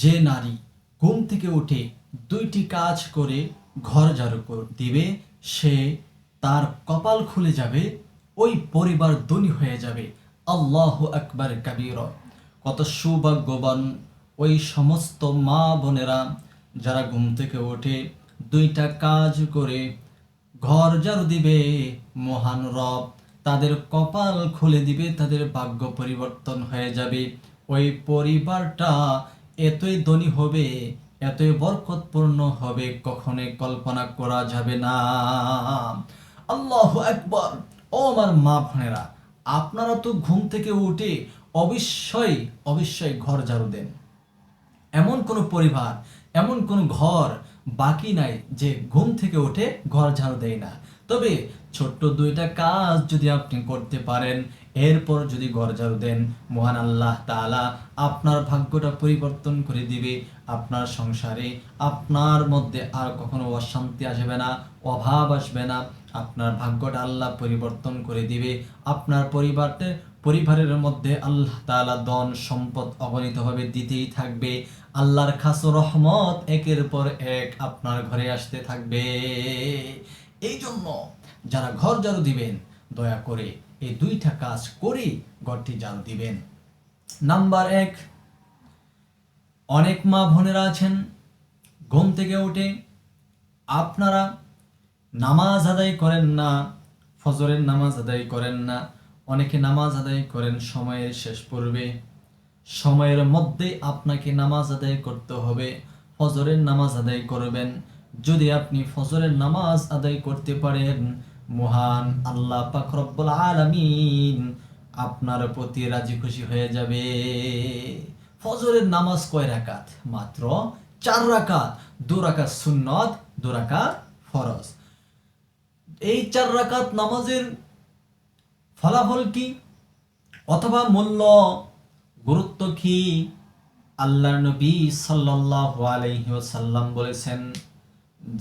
যে নারী ঘুম থেকে উঠে দুইটি কাজ করে ঘর ঝাড়ু দিবে, সে তার কপাল খুলে যাবে, ওই পরিবার ধনী হয়ে যাবে। আল্লাহ আকবার কাবির। কত সৌভাগ্যবান ওই সমস্ত মা বোনেরা যারা ঘুম থেকে ওঠে দুইটা কাজ করে ঘর ঝাড়ু দিবে, মহান রব তাদের কপাল খুলে দিবে, তাদের ভাগ্য পরিবর্তন হয়ে যাবে। ওই পরিবারটা এতই ধনী হবে, এতই বরকতপূর্ণ হবে, কখনোই কল্পনা করা যাবে না। আল্লাহ একবার ও আমার মা বোনেরা, আপনারা তো ঘুম থেকে উঠে অবশ্যই অবশ্যই ঘর ঝাড়ু দেন। এমন কোনো পরিবার, এমন কোনো ঘর বাকি নাই যে ঘুম থেকে উঠে ঘর ঝাড়ু দেয় না। তবে ছোট্ট দুইটা কাজ যদি আপনি করতে পারেন, এরপর যদি ঘর দেন, মহান আল্লাহ তাআলা আপনার ভাগ্যটা পরিবর্তন করে দিবে, আপনার সংসারে, আপনার মধ্যে আর কখনো অশান্তি আসবে না, অভাব আসবে না, আপনার ভাগ্যটা আল্লাহ পরিবর্তন করে দিবে, আপনার পরিবারটা পরিবারের মধ্যে আল্লাহ তাআলা ধন সম্পদ অগণিতভাবে দিতেই থাকবে, আল্লাহর খাস রহমত একের পর এক আপনার ঘরে আসতে থাকবে। এই জন্য যারা ঘর ঝাড়ু দিবেন, দয়া করে এই দুইটা কাজ করে ঘরটি ঝাড়ু দিবেন। নাম্বার এক, অনেক মা বোনেরা আছেন, ঘুম থেকে উঠে আপনারা নামাজ আদায় করেন না, ফজরের নামাজ আদায় করেন না, অনেকে নামাজ আদায় করেন সময়ের শেষ পূর্বে। সময়ের মধ্যে আপনাকে নামাজ আদায় করতে হবে, ফজরের নামাজ আদায় করবেন। যদি আপনি ফজরের নামাজ আদায় করতে পারেন মহান আল্লাহ পাক রব্বুল আলামিন আপনার প্রতি রাজি খুশি হয়ে যাবে। ফজরের নামাজ কয় রাকাত? মাত্র চার রাকাত। দু রাকাত সুন্নত, দু রাকাত ফরজ। এই চার রাকাত নামাজের ফলাফল কি? অথবা মূল্য, গুরুত্ব কি? আল্লাহ নবী সাল্লাল্লাহু আলাইহি ওয়াসাল্লাম বলেছেন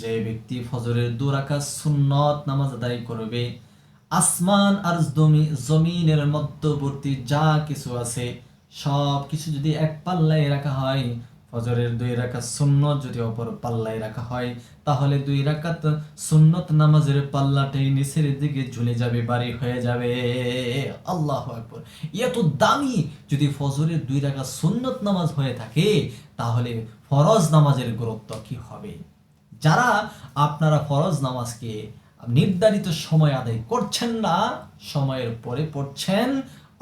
যে ব্যক্তি ফজরের দু রাকাত সুন্নত নামাজ আদায় করবে, আসমান আর জমি, জমিনের মধ্যবর্তী যা কিছু আছে সব কিছু যদি এক পাল্লায় রাখা হয়, ফজরের দুই রাকাত সুন্নত যদি অপর পাল্লায় রাখা হয়, তাহলে দুই রাকাত সুন্নত নামাজের পাল্লাটাই নিচের দিকে ঝুলে যাবে, বাড়ি হয়ে যাবে। আল্লাহ এত দামি যদি ফজরের দুই রাকাত সুন্নত নামাজ হয়ে থাকে, তাহলে ফরজ নামাজের গুরুত্ব কি হবে? যারা আপনারা ফরজ নামাজকে নির্ধারিত সময় আদায় করছেন না, সময়ের পরে পড়ছেন,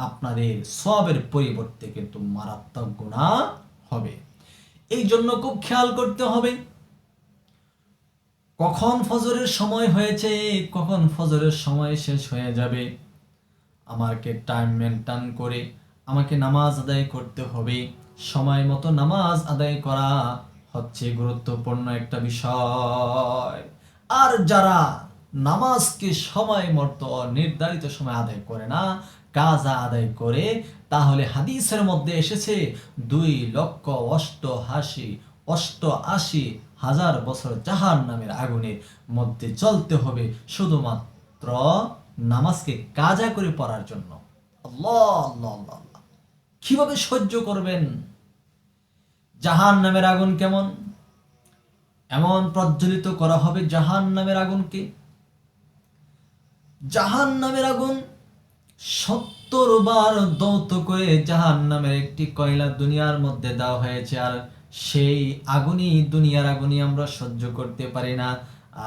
আপনাদের সবের পরিবর্তে কিন্তু মারাত্মক গুণা হবে। এই জন্য খুব খেয়াল করতে হবে, কখন ফজরের সময় হয়েছে, কখন ফজরের সময় শেষ হয়ে যাবে, আমাকে টাইম মেনটেন করে আমাকে নামাজ আদায় করতে হবে, সময় মতো নামাজ আদায় করা হচ্ছে গুরুত্বপূর্ণ একটা বিষয়। আর যারা নামাজকে সময় মতো নির্ধারিত সময় আদায় করে না, কাজা আদায় করে, তাহলে হাদিসের মধ্যে এসেছে দুই লক্ষ অষ্ট হাসি অষ্ট আশি হাজার বছর জাহান নামের আগুনের মধ্যে চলতে হবে শুধুমাত্র নামাজকে কাজা করে পড়ার জন্য। কীভাবে সহ্য করবেন? জাহান নামের আগুন কেমন? এমন প্রজ্বলিত করা হবে জাহান নামের আগুনকে। জাহান নামের আগুন সত্তর বার দৌত করে জাহান নামের একটি কয়লা দুনিয়ার মধ্যে দেওয়া হয়েছে, আর সেই আগুনই দুনিয়ার আগুনই আমরা সহ্য করতে পারি না।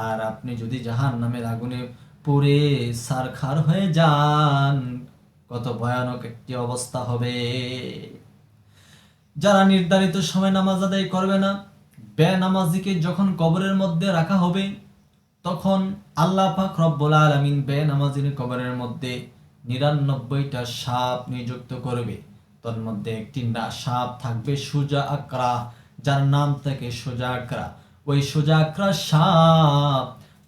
আর আপনি যদি জাহান নামের আগুনে পুড়ে সারখার হয়ে যান, কত ভয়ানক একটি অবস্থা হবে। যারা নির্ধারিত সময় নামাজ আদায় করবে না নামাজিকে যখন কবরের মধ্যে রাখা হবে, তখন আল্লাহ পাক রব্বুল আলামিন নামাজির কবরের মধ্যে নিরানব্বইটা সাপ নিযুক্ত করবে। তোর মধ্যে একটি সাপ থাকবে সুজা আকরা, যার নাম থাকে সুজা আকরা। ওই সুজা আকরা সাপ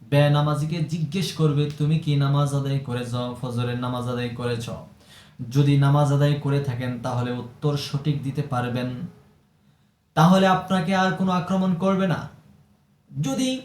বে নামাজিকে জিজ্ঞেস করবে, তুমি কি নামাজ আদায় করেছ? ফজরের নামাজ আদায় করেছ? যদি নামাজ আদায় করে থাকেন, তাহলে উত্তর সঠিক দিতে পারবেন। তাহলে আপনাকে আর কোনো আক্রমণ করবে না। যদি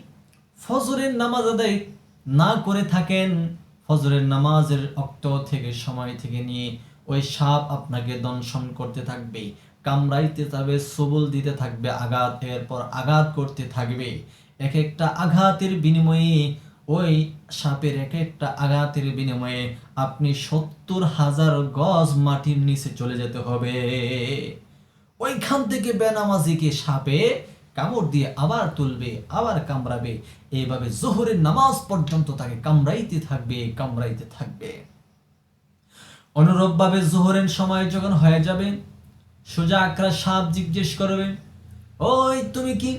ফজরের নামাজ আদায় না করে থাকেন, ফজরের নামাজের অক্ত থেকে, সময় থেকে নিয়ে ওই সাপ আপনাকে দংশন করতে থাকবে, কামড়াইতে থাকবে সবল দিতে থাকবে, আঘাত, এরপর আঘাত করতে থাকবে। এক একটা আঘাতের বিনিময়ে ওই সাপের এক একটা আঘাতের বিনিময়ে আপনি সত্তর হাজার গজ মাটির নিচে চলে যেতে হবে। ওইখান থেকে বেনামাজিকে সাপে কামড় দিয়ে আবার তুলবে, আবার কামড়াবে। এইভাবে জোহরের নামাজ পর্যন্ত তাকে কামড়াইতে থাকবে কামড়াইতে থাকবে। অনুরূপভাবে জোহরের সময় যখন হয়ে যাবে, সোজা আকরা সাপ জিজ্ঞেস করবে, ওই, তুমি কি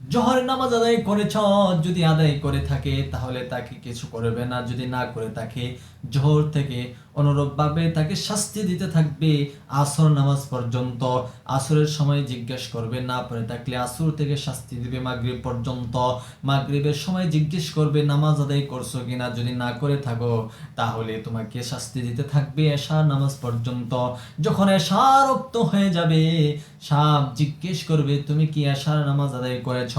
জোহরের নামাজ আদায় করেছ, যদি আদায় করে থাকে, তাহলে তাকে কিছু করবে না। যদি না করে থাকে, জোহর থেকে অনুরূপভাবে তাকে শাস্তি দিতে থাকবে আসর নামাজ পর্যন্ত। আসরের সময় জিজ্ঞেস করবে, না পড়ে থাকলে আসর থেকে শাস্তি দিবে মাগরিব পর্যন্ত। মাগরিবের সময় জিজ্ঞেস করবে, নামাজ আদায় করছ কিনা? যদি না করে থাকো, তাহলে তোমাকে শাস্তি দিতে থাকবে এশার নামাজ পর্যন্ত। যখন এশা রক্ত হয়ে যাবে সাপ জিজ্ঞেস করবে, তুমি কি এশার নামাজ আদায় করেছ?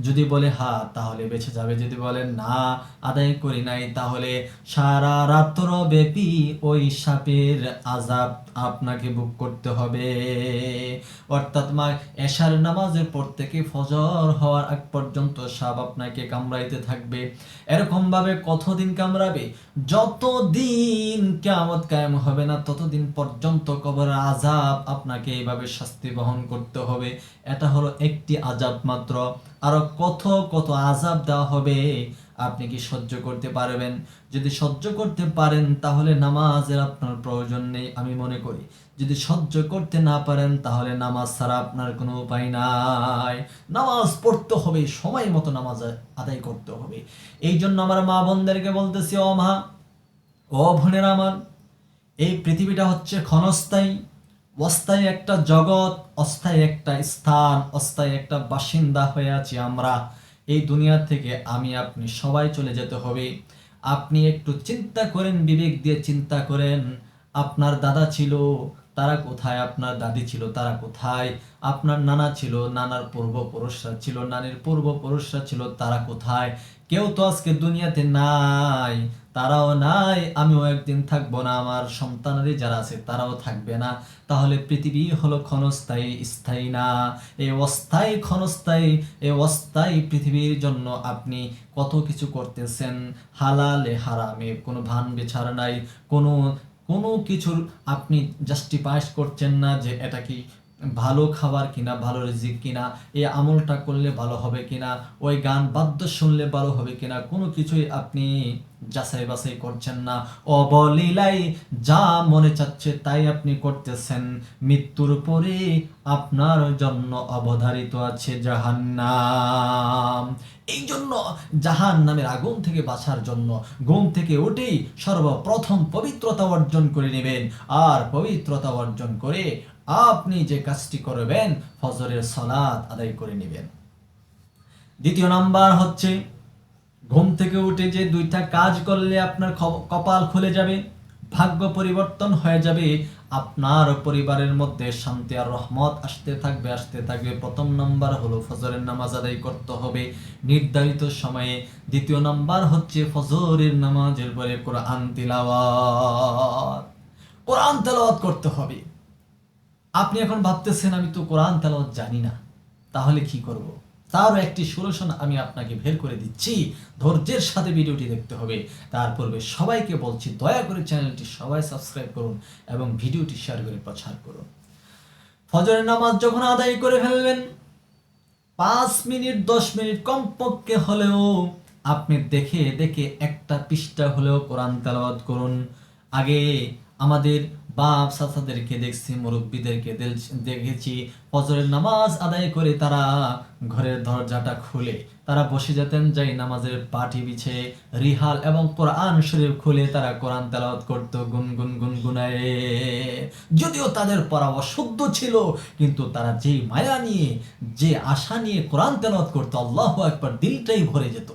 যদি বলে হ্যাঁ তাহলে বেঁচে যাবে। যদি বলে, না, আদায় করি নাই, তাহলে সারা রাত্র ব্যাপী ওই সাপের আজাব আপনাকে বুক করতে হবে। অর্থাৎ মা এশার নামাজের পর থেকে ফজর হওয়ার আগ পর্যন্ত সাপ আপনাকে কামড়াইতে থাকবে। এরকম ভাবে কতদিন কামড়াবে? যতদিন কেমত কায়েম হবে না, ততদিন পর্যন্ত কবর আজাব আপনাকে এইভাবে শাস্তি বহন করতে হবে। এটা হলো একটি আজাব মাত্র। আরও কত কত আজাব দেওয়া হবে, আপনি কি সহ্য করতে পারবেন? যদি সহ্য করতে পারেন, তাহলে নামাজের আপনার প্রয়োজন নেই, আমি মনে করি। যদি সহ্য করতে না পারেন, তাহলে নামাজ ছাড়া আপনার কোনো উপায় নাই। নামাজ পড়তে হবে, সময় মতো নামাজ আদায় করতে হবে। এই জন্য আমার মা বোনদেরকে বলতেছি, ও মা, ও বোনেরা আমার, এই পৃথিবীটা হচ্ছে ক্ষণস্থায়ী। অস্থায়ী একটা জগৎ, অস্থায়ী একটা স্থান, অস্থায়ী একটা বাসিন্দা হয়ে আছি আমরা। এই দুনিয়া থেকে আমি আপনি সবাই চলে যেতে হবে। আপনি একটু চিন্তা করেন, বিবেক দিয়ে চিন্তা করেন। আপনার দাদা ছিল তারা কোথায়? আপনার দাদি ছিল, তারা কোথায়? আপনার নানা ছিল, নানার পূর্বপুরুষরা ছিল, নানির পূর্বপুরুষরা ছিল, তারা কোথায়? কেউ তো আজকে দুনিয়াতে নাই, তারাও নাই, আমিও একদিন থাকব না। আমার সন্তানারই যারা আছে, তারাও থাকবে না। তাহলে পৃথিবী হলো ক্ষণস্থায়ী, স্থায়ী না? এই অস্থায়ী ক্ষণস্থায়ী এই অস্থায়ী পৃথিবীর জন্য আপনি কত কিছু করতেছেন? হালালে হারামে, কোনো ভান বেছাড়া নাই, কোনো কোনো কিছুর আপনি জাস্টিফাইস করছেন না যে এটা কি ভালো খাবার কিনা, ভালো রিজিক কিনা, এই আমলটা করলে ভালো হবে কিনা, ওই গান বাদ্য শুনলে ভালো হবে কিনা, কোনো কিছুই আপনি যাচাই বাছাই করছেন না। অবলীলাই যা মনে চাচ্ছে তাই আপনি করতেছেন। মৃত্যুর পরে আপনার জন্য অবধারিত আছে জাহান্নাম। এই জন্য জাহান নামের আগুন থেকে বাঁচার জন্য ঘুম থেকে উঠেই সর্বপ্রথম পবিত্রতা অর্জন করে নেবেন। আর পবিত্রতা অর্জন করে আপনি যে কাজটি করবেন, ফজরের সলাৎ আদায় করে নেবেন। দ্বিতীয় নাম্বার হচ্ছে, ঘুম থেকে উঠে যে দুইটা কাজ করলে আপনার কপাল খুলে যাবে, ভাগ্য পরিবর্তন হয়ে যাবে আপনার পরিবারের মধ্যে শান্তি আর রহমত আসতে থাকবে আসতে থাকবে। প্রথম নাম্বার হলো ফজরের নামাজ আদায় করতে হবে। নির্ধারিত সময়ে। দ্বিতীয় নাম্বার হচ্ছে ফজরের নামাজের পরে কোরআন তিলাওয়াত। কোরআন তেলাওয়াত করতে হবে। আপনি এখন ভাবতেছেন, আমি তো কোরআন তেলাওয়াত জানি না। তাহলে কি করব? তারও একটি সলিউশন আমি আপনাকে বের করে দিচ্ছি। ধৈর্যের সাথে ভিডিওটি দেখতে হবে। তার পূর্বে সবাইকে বলছি, দয়া করে চ্যানেলটি সবাই সাবস্ক্রাইব করুন এবং ভিডিওটি শেয়ার করে প্রচার করুন। ফজরের নামাজ যখন আদায় করে ফেলবেন, পাঁচ মিনিট, দশ মিনিট কমপক্ষে হলেও আপনি দেখে দেখে একটা পৃষ্ঠা হলেও কোরআন তেলাওয়াত করুন। আগে আমাদের বাপ চাচাদেরকে দেখছি, মুরব্বীদেরকে দেখেছি। ফজরের নামাজ আদায় করে তারা ঘরের দরজাটা খুলে। তারা বসে যেতেন, যাই নামাজের পাটি বিছে। রিহাল এবং কোরআন শরীফ খুলে তারা কোরআন তেলাওয়াত করতো গুনগুন গুনগুনায় যদিও তাদের পড়া অশুদ্ধ ছিল, কিন্তু তারা যেই মায়া নিয়ে, যে আশা নিয়ে কোরআন তেলাওয়াত করতো, আল্লাহ একবার দিলটাই ভরে যেত।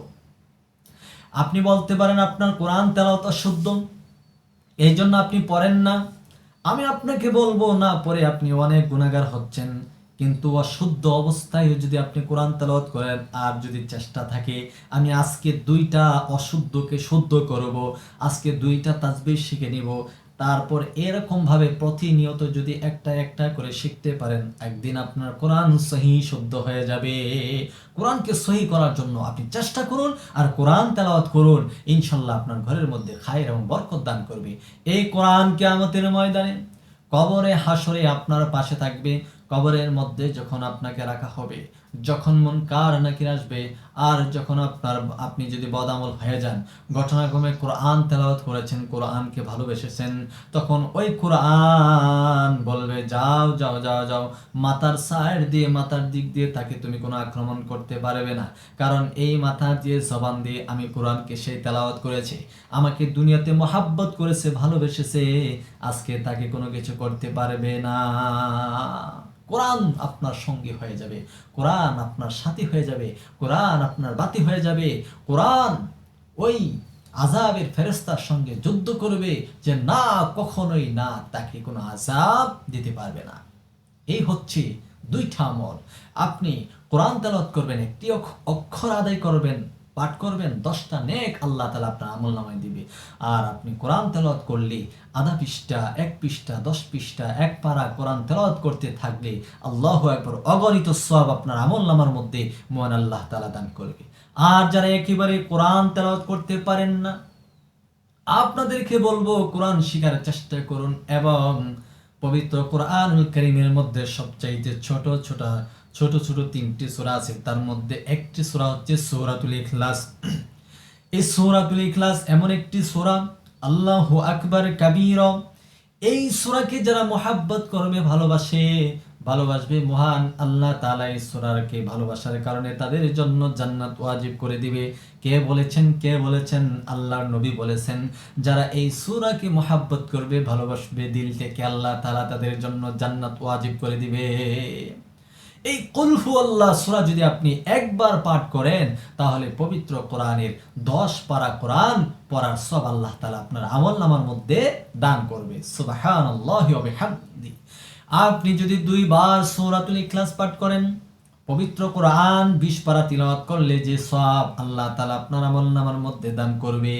আপনি বলতে পারেন আপনার কোরআন তেলাওয়াত অশুদ্ধ? এই জন্য আপনি পড়েন না? আমি আপনাকে বলব, না, পরে আপনি অনেক গুণাগার হচ্ছেন, কিন্তু অশুদ্ধ অবস্থায় যদি আপনি কোরআন তালাওয়াত করেন আর যদি চেষ্টা থাকে, আমি আজকে দুইটা অশুদ্ধকে শুদ্ধ করব, আজকে দুইটা তাজবির শিখে নিব তারপর এরকম ভাবে প্রতিনিয়ত যদি একটা একটা করে শিখতে পারেন, একদিন আপনার কোরআন সহি শব্দ হয়ে যাবে। কোরআনকে সহি করার জন্য আপনি চেষ্টা করুন আর কোরআন তেলাওয়াত করুন। ইনশাল্লাহ আপনার ঘরের মধ্যে খায়ের এবং বরকত দান করবে। এই কোরআন আমাদের ময়দানে কবরে হাসরে আপনার পাশে থাকবে। কবরের মধ্যে যখন আপনাকে রাখা হবে যখন মন কার নাকি আসবে, আর যখন আপনার আপনি যদি বদামল হয়ে যান, ঘটনাক্রমে কোরআন তেলাওয়াত করেছেন, কোরআনকে ভালোবেসেছেন, তখন ওই কোরআন বলবে, যাও যাও যাও যাও, মাথার সাইড দিয়ে, মাথার দিক দিয়ে তাকে তুমি কোনো আক্রমণ করতে পারবে না। কারণ এই মাথা দিয়ে, জবান দিয়ে আমি কোরআনকে সেই তেলাওয়াত করেছি। আমাকে দুনিয়াতে মহাব্বত করেছে, ভালোবেসেছে, আজকে তাকে কোনো কিছু করতে পারবে না। কোরআন আপনার সঙ্গী হয়ে যাবে, কোরআন আপনার সাথী হয়ে যাবে, কোরআন আপনার বাতি হয়ে যাবে, কোরআন ওই আজাবের ফেরেস্তার সঙ্গে যুদ্ধ করবে যে না, কখনোই না, তাকে কোনো আজাব দিতে পারবে না। এই হচ্ছে দুইটা আমল। আপনি কোরআন তেলাওয়াত করবেন, একটি অক্ষ- অক্ষর আদায় করবেন পাঠ করবেন, দশটা নেক আল্লাহ তালা আপনার আমল নামায় দিবে। আর আপনি কোরআন তেলাওয়াত করলে আধা পৃষ্ঠা, এক পৃষ্ঠা, দশ পৃষ্ঠা, এক পারা কোরআন তেলাওয়াত করতে থাকলে আল্লাহ একবার অগণিত সব আপনার আমল নামার মধ্যে মহান আল্লাহ তালা দান করবে। আর যারা একেবারে কোরআন তেলাওয়াত করতে পারেন না, আপনাদেরকে বলব, কোরআন শিখার চেষ্টা করুন এবং পবিত্র কোরআন করিমের মধ্যে সবচাইতে ছোট ছোট ছোট ছোট তিনটি সোরা আছে, তার মধ্যে একটি সোরা হচ্ছে সূরাতুল ইখলাস। এই সূরাতুল ইখলাস এমন একটি সূরা, আল্লাহু আকবার কাবীর। এই সূরাকে যারা মোহাব্বত করবে, ভালোবাসে, ভালোবাসবে, মহান আল্লাহ তাআলা এই সূরাকে ভালোবাসার কারণে তাদের জন্য জান্নাত ওয়াজিব করে দিবে। কে বলেছেন? কে বলেছেন? আল্লাহর নবী বলেছেন, যারা এই সূরাকে মোহাব্বত করবে, ভালোবাসবে দিল থেকে আল্লাহ তাআলা তাদের জন্য জান্নাত ওয়াজিব করে দিবে। এই কুলহু আল্লাহ সূরা যদি আপনি একবার পাঠ করেন, তাহলে পবিত্র কোরআনের দশ পারা কোরআন পড়ার সব আল্লাহ তালা আপনার আমল নামার মধ্যে দান করবে। আপনি যদি দুইবার সূরাতুল ইখলাস পাঠ করেন, পবিত্র কোরআন বিশ পারা তিলাওয়াত করলে যে সব আল্লাহ তালা আপনার আমল নামার মধ্যে দান করবে।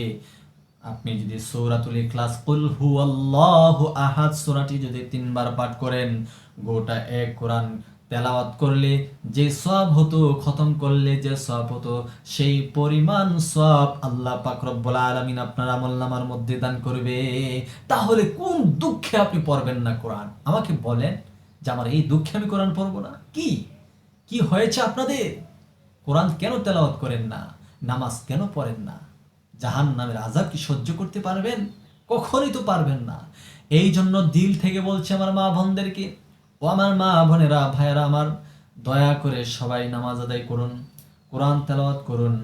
আপনি যদি সূরাতুল ইখলাস, কুল হুয়াল্লাহু আহাদ সূরাটি যদি তিনবার পাঠ করেন, গোটা এক কোরআন তেলাওয়াত করলে যে সব হতো, খতম করলে যে সব হতো, সেই পরিমাণ সব আল্লাহ পাক রব্বুল আলামিন আপনার আমলনামার মধ্যে দান করবে। তাহলে কোন দুঃখে আপনি পড়বেন না কোরআন? আমাকে বলেন যে আমার এই দুঃখে আমি কোরআন পড়ব না। কি? কি হয়েছে আপনাদের? কোরআন কেন তেলাওয়াত করেন না? নামাজ কেন পড়েন না? জাহান নামের আজাব কি সহ্য করতে পারবেন? কখনই তো পারবেন না। এই জন্য দিল থেকে বলছে আমার মা বোনদেরকে ও আমার মা, বোনেরা, ভাইয়েরা, আমার দয়া করে সবাই নামাজ আদায় করুন, কোরআন তেলাওয়াত করুন।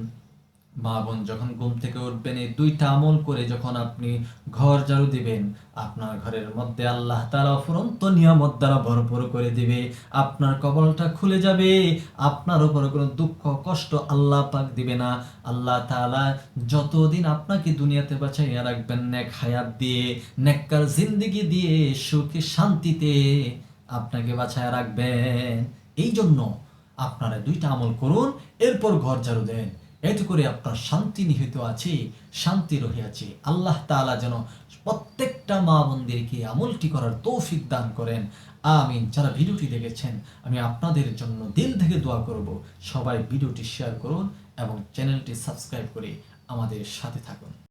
মা, বোন, যখন ঘুম থেকে উঠবেন, এই দুইটা আমল করে যখন আপনি ঘর ঝাড়ু দিবেন, আপনার ঘরের মধ্যে আল্লাহ তাআলা অফুরন্ত নিয়ামত দ্বারা ভরপুর করে দিবে। আপনার কবলটা খুলে যাবে, আপনার উপরে কোনো দুঃখ, কষ্ট আল্লাহ পাক দিবে না। আল্লাহ তাআলা যতদিন আপনাকে দুনিয়াতে বাঁচাইয়া রাখবেন, নেক হায়াত দিয়ে, নেককার জিন্দিগি দিয়ে, সুখে শান্তিতে আপনাকে বাঁচায় রাখবেন। এই জন্য আপনারা দুইটা আমল করুন, এরপর ঘর ঝাড়ু দেন। এতে করে আপনার শান্তি নিহিত আছে, শান্তি রহিয়াছে আল্লাহ তাআলা যেন প্রত্যেকটা মা বোনদেরকে আমলটি করার তৌফিক দান করেন। আমিন। যারা ভিডিওটি দেখেছেন, আমি আপনাদের জন্য দিল থেকে দোয়া করব। সবাই ভিডিওটি শেয়ার করুন এবং চ্যানেলটি সাবস্ক্রাইব করে আমাদের সাথে থাকুন।